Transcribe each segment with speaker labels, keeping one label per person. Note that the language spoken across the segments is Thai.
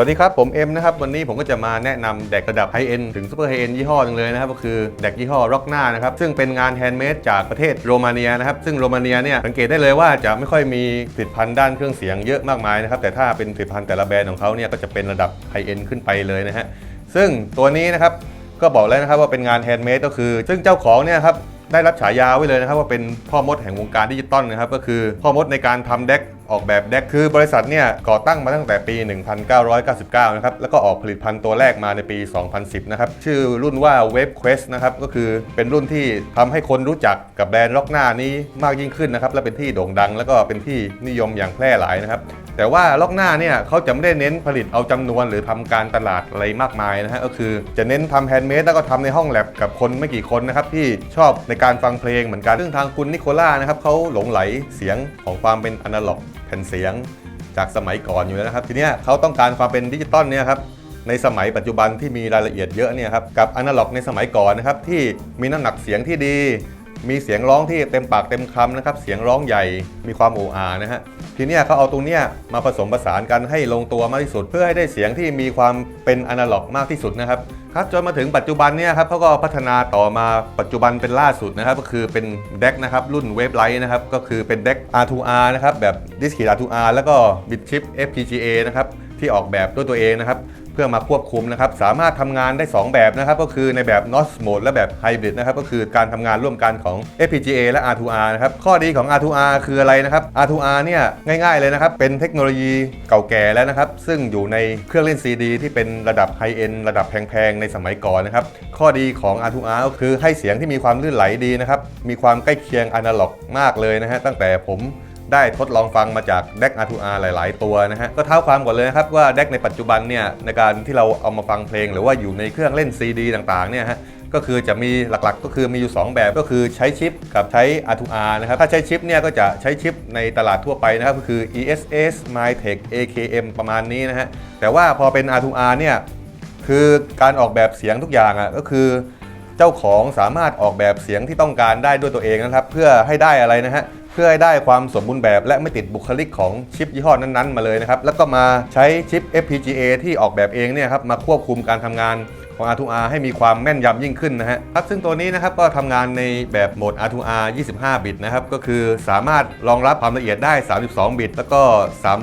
Speaker 1: วัสดีครับ ผมเอ็มนะครับ วันนี้ผมก็จะมาแนะนำแดกระดับไฮเอ็นถึงซูเปอร์ไฮเอ็นยี่ห้อหนึงเลยนะครับ ก็คือแดกยี่ห้อร็อกหน้านะครับ ซึ่งเป็นงานแฮนด์เมดจากประเทศโรมาเนียนะครับ ซึ่งโรมาเนียเนี่ยสังเกตได้เลยว่าจะไม่ค่อยมีผลิตภัณฑ์ด้านเครื่องเสียงเยอะมากมายนะครับ แต่ถ้าเป็นผลิตภัณฑ์แต่ละแบรนด์ของเขาเนี่ยก็จะเป็นระดับไฮเอ็นขึ้นไปเลยนะฮะซึ่งตัวนี้นะครับก็บอกแล้วนะครับว่าเป็นงานแฮนด์เมดก็คือ ซึ่งเจ้าของเนี่ยครับ ได้รับฉายาไว้เลยนะครับว่าเป็นพ่อมดแห่งวงการดิจิตอลนะครับก็คือพ่อมดในการทำเด็กออกแบบเด็กคือบริษัทเนี่ยก่อตั้งมาตั้งแต่ปี 1999 นะครับแล้วก็ออกผลิตภัณฑ์ตัวแรกมาในปี 2010 นะครับชื่อรุ่นว่า Wave Quest นะครับก็คือเป็นรุ่นที่ทำให้คนรู้จักกับแบรนด์ล็อกหน้านี้มากยิ่งขึ้นนะครับและเป็นที่โด่งดัง แล้วก็เป็นที่นิยมอย่างแพร่หลายนะครับ แต่ว่าล็อกหน้าเนี่ยเขาจะไม่ได้เน้นผลิตเอาจำนวนหรือทำการตลาดอะไรมากมายนะฮะก็คือจะเน้นทำแฮนด์เมดแล้วก็ทำในห้องแลบกับคนไม่กี่คนนะครับที่ชอบในการฟังเพลงเหมือนกันซึ่งทางคุณนิโคล่านะครับเขาหลงไหลเสียงของความเป็นอนาล็อกแผ่นเสียงจากสมัยก่อนอยู่แล้วนะครับ ทีนี้เขาต้องการความเป็นดิจิตอลเนี่ยครับในสมัยปัจจุบันที่มีรายละเอียดเยอะเนี่ยครับกับอนาล็อกในสมัยก่อนนะครับที่มีน้ำหนักเสียงที่ดี มีเสียงร้องที่เต็มปากเต็มคำนะครับเสียงร้องใหญ่มีความโออานะฮะ ทีเนี้ยเขาเอาตรงเนี้ยมาผสมผสานกันให้ลงตัวมากที่สุด เพื่อให้ได้เสียงที่มีความเป็นอนาล็อกมากที่สุดนะครับครับจนมาถึงปัจจุบันเนี่ยครับเขาก็พัฒนาต่อมาปัจจุบันเป็นล่าสุดนะครับ ก็คือเป็นเด็กนะครับรุ่นเวฟไลท์นะครับก็คือเป็นเด็ก R2R นะครับแบบดิสกี R2R แล้วก็บิดชิป FPGA นะครับที่ออกแบบด้วยตัวเองนะครับ พื่อมาควบคุมนะครับสามารถทำงานได้ 2 แบบนะครับก็คือในแบบ NOS Mode และแบบ Hybrid นะครับก็คือการทำงานร่วมกันของ FPGA และ R2R นะครับข้อดีของ R2R คืออะไรนะครับ R2R เนี่ยง่ายๆเลยนะครับเป็นเทคโนโลยีเก่าแก่แล้วนะครับซึ่งอยู่ในเครื่องเล่น CD ที่เป็นระดับไฮเอ็นระดับแพงๆในสมัยก่อนนะครับข้อดีของ R2R ก็คือให้เสียงที่มีความลื่นไหลดีนะครับมีความใกล้เคียงอนาล็อกมากเลยนะฮะตั้งแต่ผม ได้ทดลองฟังมาจาก Deck R2R หลาย ๆ ตัวนะฮะ ก็เท้าความก่อนเลยนะครับว่า Deck ในปัจจุบันเนี่ยในการที่เราเอามาฟังเพลง หรือว่าอยู่ในเครื่องเล่น CD ต่าง ๆ เนี่ยฮะก็คือจะมีหลักๆ ก็คือมีอยู่ 2 แบบก็คือใช้ชิปกับใช้ R2R นะครับ ถ้าใช้ชิปเนี่ยก็จะใช้ชิปในตลาดทั่วไปนะครับ ก็คือ ESS, Mytek, AKM ประมาณนี้นะฮะ แต่ว่าพอเป็น R2R เนี่ยคือการออกแบบเสียงทุกอย่างอะก็คือ เจ้าของสามารถออกแบบเสียงที่ต้องการได้ด้วยตัวเองนะครับ เพื่อให้ได้อะไรนะฮะเพื่อให้ได้ความสมบูรณ์แบบ และไม่ติดบุคลิกของชิปยี่ห้อนั้นๆ มาเลยนะครับแล้วก็มาใช้ชิป FPGA ที่ออกแบบเองเนี่ยครับมาควบคุมการทำงาน ของ R2R ให้มีความแม่นยำยิ่งขึ้นนะฮะครับซึ่งตัวนี้นะครับก็ทำงานในแบบโหมด R2R 25 บิตนะครับก็คือสามารถรองรับความละเอียดได้ 32 บิต แล้วก็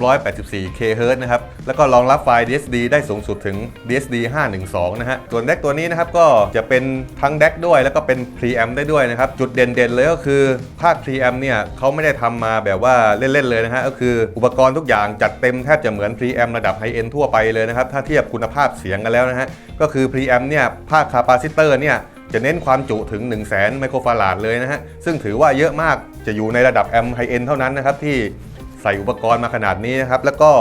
Speaker 1: 384 kHz นะครับแล้วก็รองรับไฟล์ DSD ได้สูงสุดถึง DSD 512 นะฮะส่วนแดกตัวนี้นะครับก็จะเป็นทั้งแดกด้วย แล้วก็เป็น preamp ได้ด้วยนะครับจุดเด่นๆเลยก็คือภาค preamp เนี่ยเขาไม่ได้ทำมาแบบว่าเล่นๆเลยนะฮะก็คืออุปกรณ์ทุกอย่างจัดเต็มแทบจะเหมือน preamp ระดับ high end ทั่วไปเลยนะครับถ้าเทียบคุณภาพเสียงกันแล้วนะฮะก็คือ preamp เนี่ยภาคคาปาซิเตอร์เนี่ยจะเน้นความจุถึง 1 0 0 0 0แสนไมโครฟาราดเลยนะฮะ ซึ่งถือว่าเยอะมากจะอยู่ในระดับแอมไฮเอ็นเท่านั้นนะครับที่ ใส่อุปกรณ์มาขนาดนี้นะครับ แล้วก็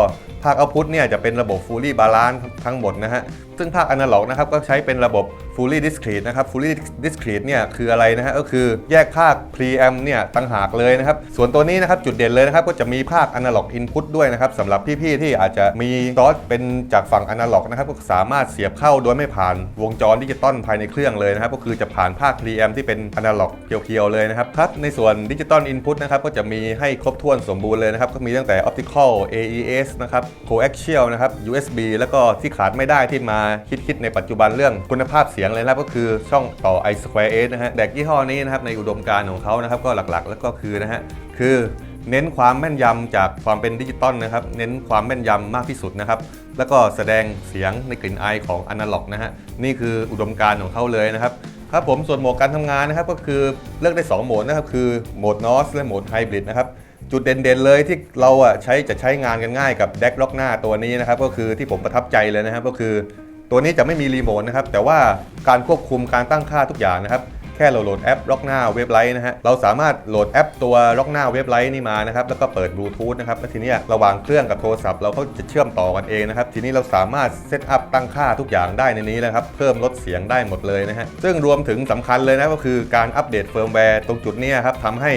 Speaker 1: ภาคเอาพุทเนี่ยจะเป็นระบบ fully balance ทั้งหมดนะฮะ ซึ่งภาค analog นะครับก็ใช้เป็นระบบ fully discrete นะครับ fully discrete เนี่ยคืออะไรนะฮะก็คือแยกภาค preamp เนี่ยต่างหากเลยนะครับ ส่วนตัวนี้นะครับจุดเด่นเลยนะครับก็จะมีภาค analog input ด้วยนะครับสำหรับพี่ๆที่อาจจะมีซอสเป็นจากฝั่ง analog นะครับก็สามารถเสียบเข้าโดยไม่ผ่านวงจรดิจิตอลภายในเครื่องเลยนะครับก็คือจะผ่านภาค preamp ที่เป็น analog เพียวๆเลยนะครับครับในส่วนดิจิตอล input นะครับก็จะมีให้ครบถ้วนสมบูรณ์เลยนะครับก็มีตั้งแต่ optical AES นะครับ coaxial นะครับ USB แล้วก็ที่ขาดไม่ได้ที่มาคิดๆในปัจจุบันเรื่องคุณภาพเสียงเลยนะครับก็คือช่องต่อ i square s นะฮะแดกยี่ห้อนี้นะครับในอุดมการของเขานะครับก็หลักๆ แล้วก็คือนะฮะคือเน้นความแม่นยำจากความเป็นดิจิตอลนะครับ เน้นความแม่นยำมากที่สุดนะครับ แล้วก็แสดงเสียงในกลิ่นอายของอนาล็อกนะฮะ นี่คืออุดมการณ์ของเขาเลยนะครับ ครับผมส่วนโหมดการทำงานนะครับก็คือเลือกได้ 2 โหมดนะครับ คือโหมด NOS และโหมด Hybrid นะครับ จุดเด่นๆเลยที่เราอะใช้จะใช้งานกันง่ายกับ d e c k ล็อกหน้าตัวนี้นะครับก็คือที่ผมประทับใจเลยนะครับก็คือ ตัวนี้จะไม่มีรีโมทนะครับแต่ว่าการควบคุมการตั้งค่าทุกอย่างนะครับแค่เราโหลดแอปล็อกหน้าเว็บไลท์นะฮะเราสามารถโหลดแอปตัวล็อกหน้าเว็บไลท์นี่มานะครับแล้วก็เปิดบลูทูธนะครับแล้วทีนี้ระหว่างเครื่องกับโทรศัพท์เราก็จะเชื่อมต่อกันเองนะครับทีนี้เราสามารถเซตอัพตั้งค่าทุกอย่างได้ในนี้นะครับเพิ่มลดเสียงได้หมดเลยนะฮะซึ่งรวมถึงสำคัญเลยนะก็คือการอัปเดตเฟิร์มแวร์ตรงจุดนี้ครับทำให้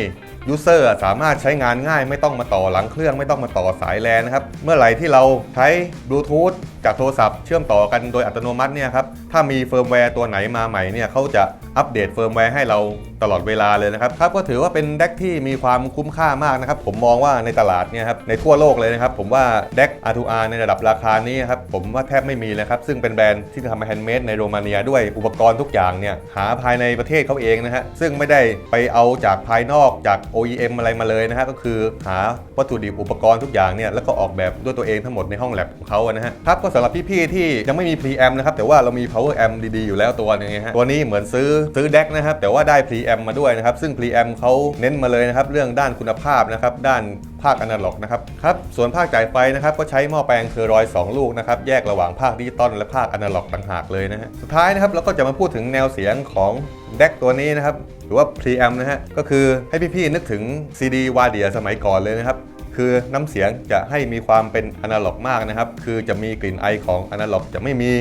Speaker 1: ยูเซอร์สามารถใช้งานง่ายไม่ต้องมาต่อหลังเครื่องไม่ต้องมาต่อสายแลนนะครับ เมื่อไหร่ที่เราใช้บลูทูธ จากโทรศัพท์เชื่อมต่อกันโดยอัตโนมัติเนี่ยครับถ้ามีเฟิร์มแวร์ตัวไหนมาใหม่เนี่ยเขาจะอัปเดตเฟิร์มแวร์ให้เราตลอดเวลาเลยนะครับครับก็ถือว่าเป็นเด็กที่มีความคุ้มค่ามากนะครับผมมองว่าในตลาดเนี่ยครับในทั่วโลกเลยนะครับผมว่าเด็ก R2R ในระดับราคานี้ครับผมว่าแทบไม่มีเลยครับซึ่งเป็นแบรนด์ที่ทำมาแฮนด์เมดในโรมาเนียด้วยอุปกรณ์ทุกอย่างเนี่ยหาภายในประเทศเขาเองนะฮะซึ่งไม่ได้ไปเอาจากภายนอกจาก OEM อะไรมาเลยนะฮะก็คือหาวัตถุดิบอุปกรณ์ทุกอย่างเนี่ยแล้วก็ออกแบบด้วยตัวเองทั้งหมดในห้องแลบของเขานะฮะครับก็สำหรับพี่ๆที่ยังไม่มี preamp นะครับแต่ว่าเรามี power amp ดีๆอยู่แล้วตัวหนึงไงฮะตัวนี้เหมือนซื้อซื้อ deck นะครับแต่ว่าได้ preamp มาด้วยนะครับซึ่ง preamp เขาเน้นมาเลยนะครับเรื่องด้านคุณภาพนะครับด้านภาคอนาล็อกนะครับครับส่วนภาคจ่ายไฟนะครับก็ใช้หม้อแปลงเคอรอย 2 ลูกนะครับแยกระหว่างภาคดิจิตอลและภาคอนาล็อกต่างหากเลยนะฮะสุดท้ายนะครับเราก็จะมาพูดถึงแนวเสียงของ deck ตัวนี้นะครับหรือว่า preamp นะฮะก็คือให้พี่ๆนึกถึง CD วาเดียสมัยก่อนเลยนะครับ คือน้ำเสียงจะให้มีความเป็นอนาล็อกมากนะครับ คือจะมีกลิ่นไอของอนาล็อก จะไม่มี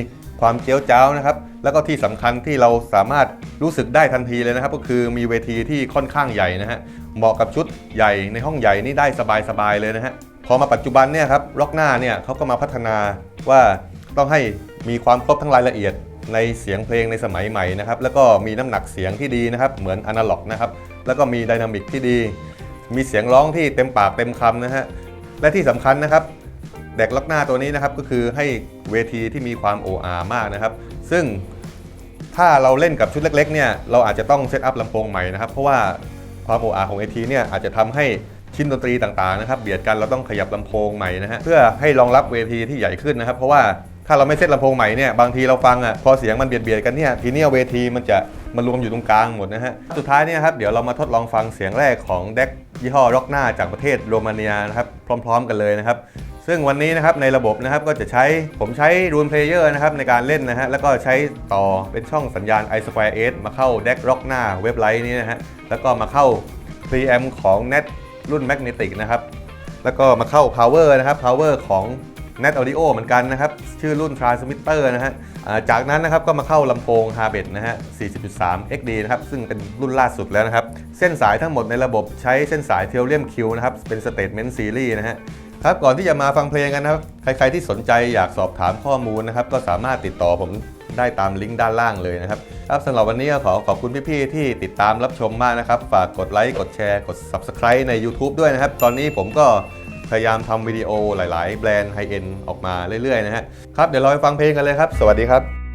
Speaker 1: ความเจียวจ้าวนะครับ แล้วก็ที่สำคัญที่เราสามารถรู้สึกได้ทันทีเลยนะครับ ก็คือมีเวทีที่ค่อนข้างใหญ่นะฮะ เหมาะกับชุดใหญ่ในห้องใหญ่นี่ได้สบายๆเลยนะฮะ พอมาปัจจุบันเนี่ยครับร็อกหน้าเนี่ยเขาก็มาพัฒนาว่าต้องให้มีความครบทั้งรายละเอียดในเสียงเพลงในสมัยใหม่นะครับ แล้วก็มีน้ำหนักเสียงที่ดีนะครับ เหมือนอนาล็อกนะครับ แล้วก็มีไดนามิกที่ดี มีเสียงร้องที่เต็มปากเต็มคำนะฮะ และที่สำคัญนะครับ แดกล็อกหน้าตัวนี้นะครับก็คือให้เวทีที่มีความ OR มากนะครับ ซึ่งถ้าเราเล่นกับชุดเล็กๆเนี่ยเราอาจจะต้องเซตอัพลำโพงใหม่นะครับ เพราะว่าความ OR ของเวทีเนี่ยอาจจะทำให้ชิ้นดนตรีต่างๆนะครับเบียดกันเราต้องขยับลำโพงใหม่นะฮะเพื่อให้รองรับเวทีที่ใหญ่ขึ้นนะครับ เพราะว่า ถ้าเราไม่เซตลำโพงใหม่เนี่ยบางทีเราฟังอะพอเสียงมันเบียดเบียดกันเนี่ยทีนี้เวทีมันจะมารวมอยู่ตรงกลางหมดนะฮะสุดท้ายเนี่ยครับเดี๋ยวเรามาทดลองฟังเสียงแรกของเด็กยี่ห้อร็อกหน้าจากประเทศโรมาเนียนะครับพร้อม ๆ กันเลยนะครับซึ่งวันนี้นะครับในระบบนะครับก็จะใช้ผมใช้ Rune Player นะครับในการเล่นนะฮะแล้วก็ใช้ต่อเป็นช่องสัญญาณ i Square 8มาเข้า Deck Rock หน้าเว็บไลท์นี้นะฮะแล้วก็มาเข้า preamp ของ Net รุ่น Magnetic นะครับแล้วก็มาเข้า power นะครับ power ของ Net Audio เหมือนกันนะครับ ชื่อรุ่น Transmitter นะฮะจากนั้นนะครับก็มาเข้าลำโพง h a r b e t นะฮะ 40.3 XD นะครับ ซึ่งเป็นรุ่นล่าสุดแล้วนะครับ เส้นสายทั้งหมดในระบบใช้เส้นสาย t e l e u m Q นะครับ เป็น Statement Series นะฮะครับก่อนที่จะมาฟังเพลงกันนะครับ ใครๆที่สนใจอยากสอบถามข้อมูลนะครับ ก็สามารถติดต่อผมได้ตามลิงก์ด้านล่างเลยนะครับครับสำหรับวันนี้ก็ขอขอบคุณพี่ๆที่ติดตามรับชมมากนะครับ ฝากกดไลค์กดแชร์กด Subscribe ใน YouTube ด้วยนะครับ ตอนนี้ผมก็ พยายามทำวิดีโอหลาย ๆ แบรนด์ไฮเอ็นออกมาเรื่อย ๆ นะฮะครับเดี๋ยวเราไปฟังเพลงกันเลยครับ สวัสดีครับ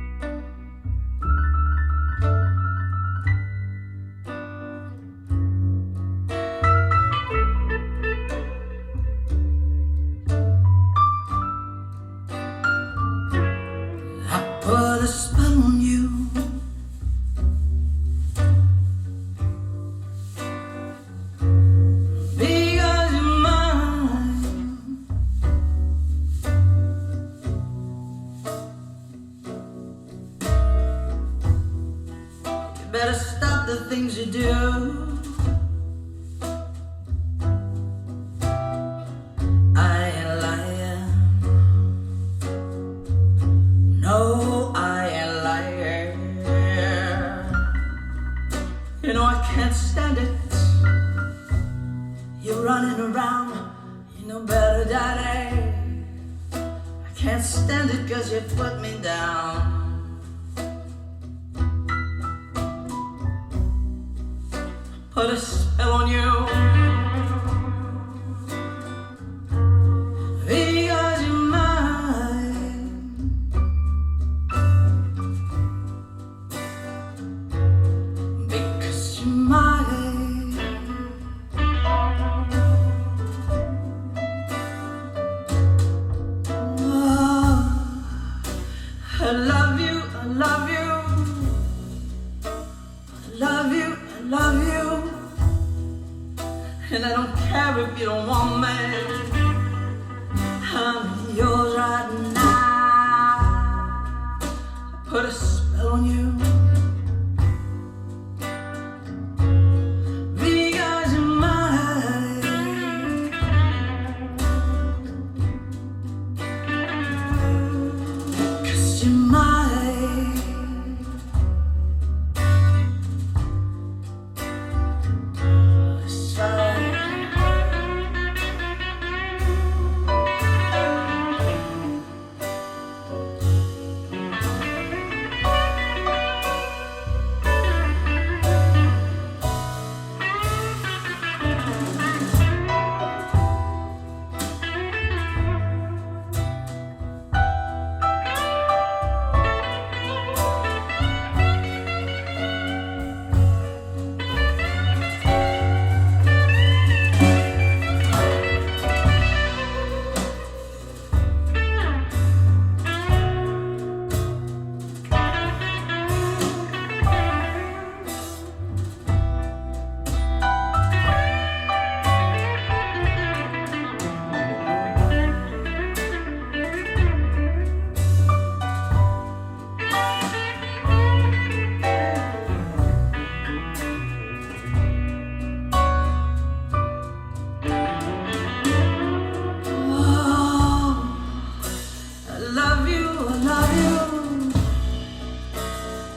Speaker 2: better stop the things you do. I ain't lying. No, I ain't lying. You know I can't stand it. You're running around, you know better, daddy. I can't stand it cause you put me down. Put a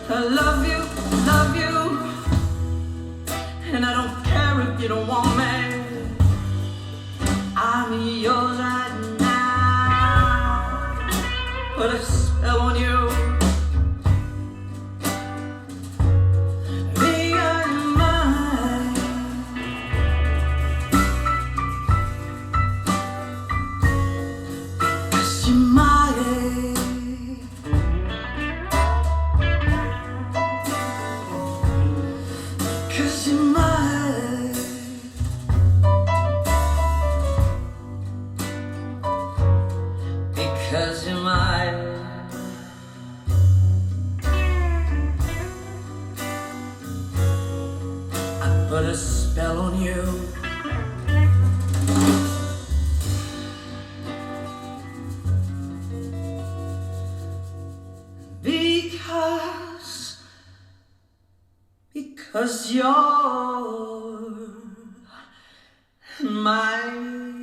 Speaker 2: I love you, love you, and I don't care if you don't want me. Put a spell on you. Because, because you're mine.